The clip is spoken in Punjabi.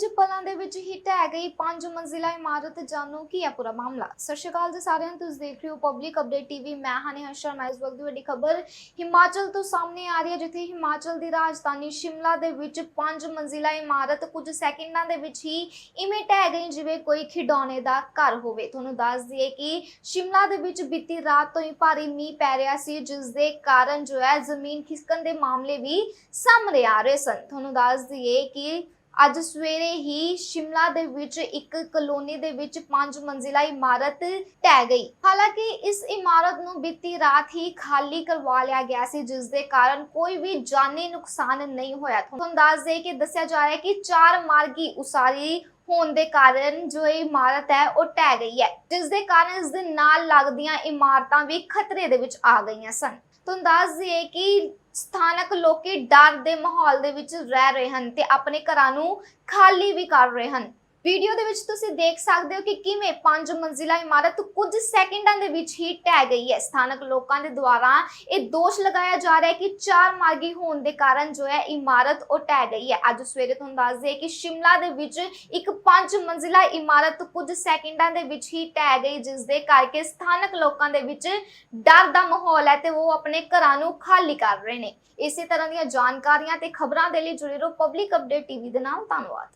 ਕੁਝ ਪਲਾਂ ਦੇ ਵਿੱਚ ਹੀ ਢਹਿ ਗਈ ਪੰਜ ਮੰਜ਼ਿਲਾ ਇਮਾਰਤ ਜਾਣੋ ਕੀ ਹੈ ਪੂਰਾ ਮਾਮਲਾ। ਸਤਿ ਸ਼੍ਰੀ ਅਕਾਲ ਜੀ ਸਾਰਿਆਂ ਨੂੰ, ਤੁਸੀਂ ਦੇਖ ਰਹੇ ਹੋ ਪਬਲਿਕ ਅਪਡੇਟ ਟੀਵੀ ਮੈਂ ਹਾਨੇ ਹਰਸ਼ਾ ਮੈਂ ਇਸ ਵਕਤ ਦੀ ਵੱਡੀ ਖਬਰ, ਹਿਮਾਚਲ ਤੋਂ ਸਾਹਮਣੇ ਆ ਰਹੀ ਹੈ, ਜਿੱਥੇ ਹਿਮਾਚਲ ਦੀ ਰਾਜਧਾਨੀ ਸ਼ਿਮਲਾ ਦੇ ਵਿੱਚ ਪੰਜ ਮੰਜ਼ਿਲਾ ਇਮਾਰਤ ਕੁਝ ਸੈਕਿੰਡਾਂ ਦੇ ਵਿੱਚ ਹੀ ਇਵੇਂ ਢਹਿ ਗਈ, ਜਿਵੇਂ ਕੋਈ ਖਿਡੌਣੇ ਦਾ ਘਰ ਹੋਵੇ। ਤੁਹਾਨੂੰ ਦੱਸ ਦਈਏ ਕਿ ਸ਼ਿਮਲਾ ਦੇ ਵਿੱਚ ਬੀਤੀ ਰਾਤ ਤੋਂ ਹੀ ਭਾਰੀ ਮੀਂਹ ਪੈ ਰਿਹਾ ਸੀ, ਜਿਸ ਦੇ ਕਾਰਨ ਜੋ ਹੈ ਜ਼ਮੀਨ ਖਿਸਕਣ ਦੇ ਮਾਮਲੇ ਵੀ ਸਾਹਮਣੇ ਆ ਰਹੇ ਸਨ। ਤੁਹਾਨੂੰ ਦੱਸ ਦਈਏ ਕਿ ਅੱਜ ਸਵੇਰੇ ਹੀ ਸ਼ਿਮਲਾ ਦੇ ਵਿੱਚ ਇੱਕ ਕਲੋਨੀ ਦੇ ਵਿੱਚ ਪੰਜ ਮੰਜ਼ਿਲਾ ਇਮਾਰਤ ਢਹਿ ਗਈ। ਹਾਲਾਂਕਿ ਇਸ ਇਮਾਰਤ ਨੂੰ ਬੀਤੀ ਰਾਤ ਹੀ ਖਾਲੀ ਕਰਵਾ ਲਿਆ ਗਿਆ ਸੀ, ਜਿਸ ਦੇ ਕਾਰਨ ਕੋਈ ਵੀ ਜਾਨੀ ਨੁਕਸਾਨ ਨਹੀਂ ਹੋਇਆ। ਤੁਹਾਨੂੰ ਦੱਸ ਦੇ ਕਿ ਦੱਸਿਆ ਜਾ ਰਿਹਾ ਹੈ ਕਿ ਚਾਰ ਮਾਰਗੀ ਉਸਾਰੀ ਹੋਣ ਦੇ ਕਾਰਨ ਜੋ ਇਹ ਇਮਾਰਤ ਹੈ, ਉਹ ਢਹਿ ਗਈ ਹੈ। ਜਿਸ ਦੇ ਕਾਰਨ ਇਸ ਦੇ ਨਾਲ ਲੱਗਦੀਆਂ ਇਮਾਰਤਾਂ ਵੀ ਖਤਰੇ ਦੇ ਵਿੱਚ ਆ ਗਈਆਂ ਸਨ। ਤੁਹਾਨੂੰ ਦੱਸ ਦਈਏ ਕਿ ਸਥਾਨਕ ਲੋਕੀ ਡਰ ਦੇ ਮਾਹੌਲ ਦੇ ਵਿੱਚ ਰਹਿ ਰਹੇ ਹਨ ਤੇ ਆਪਣੇ ਘਰਾਂ ਨੂੰ ਖਾਲੀ ਵੀ ਕਰ ਰਹੇ ਹਨ। ਵੀਡੀਓ ਦੇ ਵਿੱਚ ਤੁਸੀਂ ਦੇਖ ਸਕਦੇ ਹੋ ਕਿ ਕਿਵੇਂ ਪੰਜ ਮੰਜ਼ਿਲਾ ਇਮਾਰਤ ਕੁਝ ਸੈਕਿੰਡਾਂ ਦੇ ਵਿੱਚ ਹੀ ਢਹਿ ਗਈ ਹੈ। ਸਥਾਨਕ ਲੋਕਾਂ ਦੇ ਦੁਆਰਾ ਇਹ ਦੋਸ਼ ਲਗਾਇਆ ਜਾ ਰਿਹਾ ਹੈ ਕਿ ਚਾਰ ਮਾਰਗੀ ਹੋਣ ਦੇ ਕਾਰਨ ਜੋ ਹੈ ਇਮਾਰਤ ਉਹ ਢਹਿ ਗਈ ਹੈ। ਅੱਜ ਸਵੇਰੇ ਤੁਹਾਨੂੰ ਦੱਸ ਦਈਏ ਕਿ ਸ਼ਿਮਲਾ ਦੇ ਵਿੱਚ ਇੱਕ ਪੰਜ ਮੰਜ਼ਿਲਾ ਇਮਾਰਤ ਕੁਝ ਸੈਕਿੰਡਾਂ ਦੇ ਵਿੱਚ ਹੀ ਢਹਿ ਗਈ, ਜਿਸ ਦੇ ਕਰਕੇ ਸਥਾਨਕ ਲੋਕਾਂ ਦੇ ਵਿੱਚ ਡਰ ਦਾ ਮਾਹੌਲ ਹੈ ਤੇ ਉਹ ਆਪਣੇ ਘਰਾਂ ਨੂੰ ਖਾਲੀ ਕਰ ਰਹੇ ਨੇ। ਇਸੇ ਤਰ੍ਹਾਂ ਦੀਆਂ ਜਾਣਕਾਰੀਆਂ ਤੇ ਖਬਰਾਂ ਦੇ ਲਈ ਜੁੜੇ ਰਹੋ ਪਬਲਿਕ ਅਪਡੇਟ ਟੀਵੀ ਦੇ ਨਾਲ। ਧੰਨਵਾਦ।